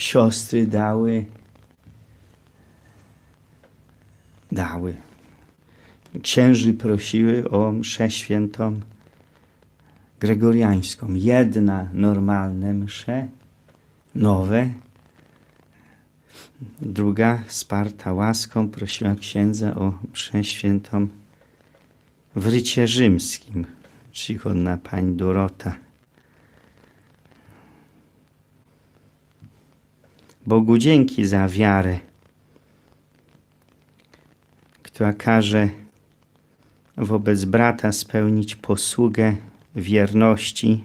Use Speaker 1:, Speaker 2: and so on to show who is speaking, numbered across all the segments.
Speaker 1: siostry dały, dały. Księży prosiły o mszę świętą gregoriańską. Jedna normalne msze, nowe, druga sparta łaską prosiła księdza o mszę świętą w rycie rzymskim, przychodna pani Dorota. Bogu dzięki za wiarę, która każe wobec brata spełnić posługę wierności.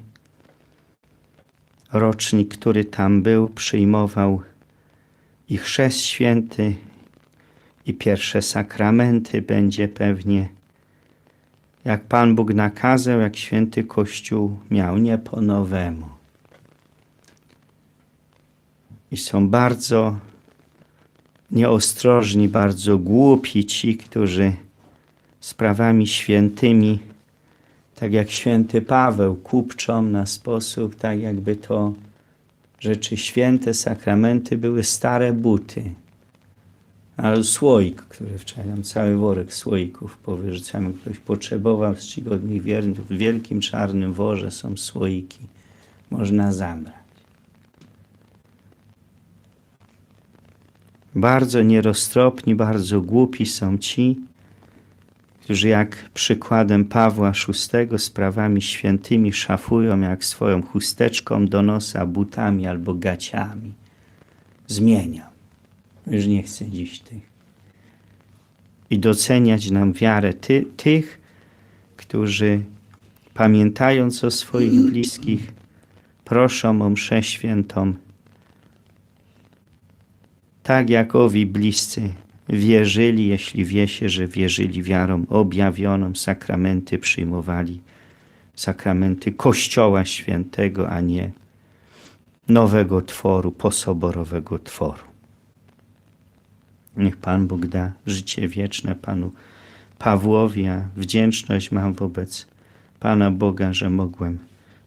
Speaker 1: Rocznik, który tam był, przyjmował i chrzest święty, i pierwsze sakramenty będzie pewnie, jak Pan Bóg nakazał, jak święty Kościół miał, nie po nowemu. I są bardzo nieostrożni, bardzo głupi ci, którzy sprawami świętymi, tak jak święty Paweł, kupczą na sposób, tak jakby to rzeczy święte, sakramenty były stare buty. Ale słoik, który wczoraj nam cały worek słoików powyrzucamy, ktoś potrzebował z czcigodnych wiernych, w wielkim czarnym worze są słoiki. Można zabrać. Bardzo nieroztropni, bardzo głupi są ci, którzy jak przykładem Pawła VI sprawami świętymi szafują jak swoją chusteczką do nosa, butami albo gaciami. Zmieniam. Już nie chcę dziś tych. I doceniać nam wiarę ty, tych, którzy pamiętając o swoich bliskich, proszą o mszę świętą, tak jak owi bliscy wierzyli, jeśli wie się, że wierzyli wiarą objawioną, sakramenty przyjmowali, sakramenty Kościoła Świętego, a nie nowego tworu, posoborowego tworu. Niech Pan Bóg da życie wieczne Panu Pawłowi, a wdzięczność mam wobec Pana Boga, że mogłem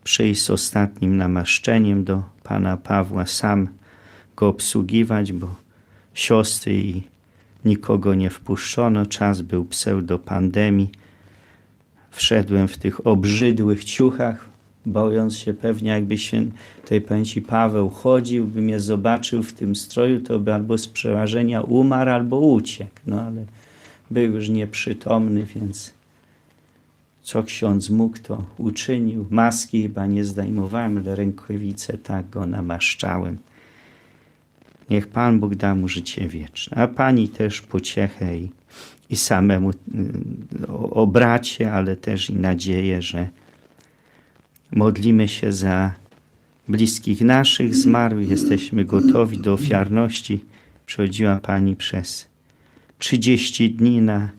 Speaker 1: przyjść z ostatnim namaszczeniem do Pana Pawła, sam go obsługiwać, bo siostry i nikogo nie wpuszczono, czas był pseudopandemii. Wszedłem w tych obrzydłych ciuchach, bojąc się pewnie, jakby świętej pamięci Paweł chodził, by mnie zobaczył w tym stroju, to by albo z przerażenia umarł, albo uciekł. No ale był już nieprzytomny, więc co ksiądz mógł, to uczynił. Maski chyba nie zdejmowałem, ale rękawice tak go namaszczałem. Niech Pan Bóg da mu życie wieczne, a Pani też pociechę i, i samemu y, o, o bracie, ale też i nadzieję, że modlimy się za bliskich naszych zmarłych, jesteśmy gotowi do ofiarności. Przechodziła Pani przez 30 dni na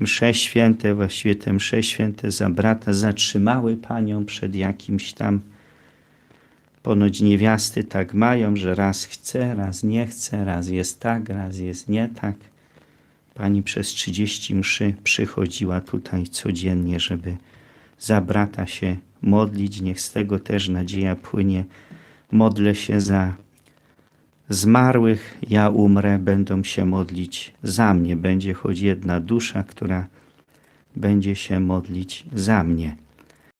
Speaker 1: msze święte, właściwie te msze święte za brata zatrzymały Panią przed jakimś tam Ponoć niewiasty tak mają, że raz chce, raz nie chce, raz jest tak, raz jest nie tak. Pani przez 30 mszy przychodziła tutaj codziennie, żeby za brata się modlić. Niech z tego też nadzieja płynie. Modlę się za zmarłych, ja umrę, będą się modlić za mnie. Będzie choć jedna dusza, która będzie się modlić za mnie.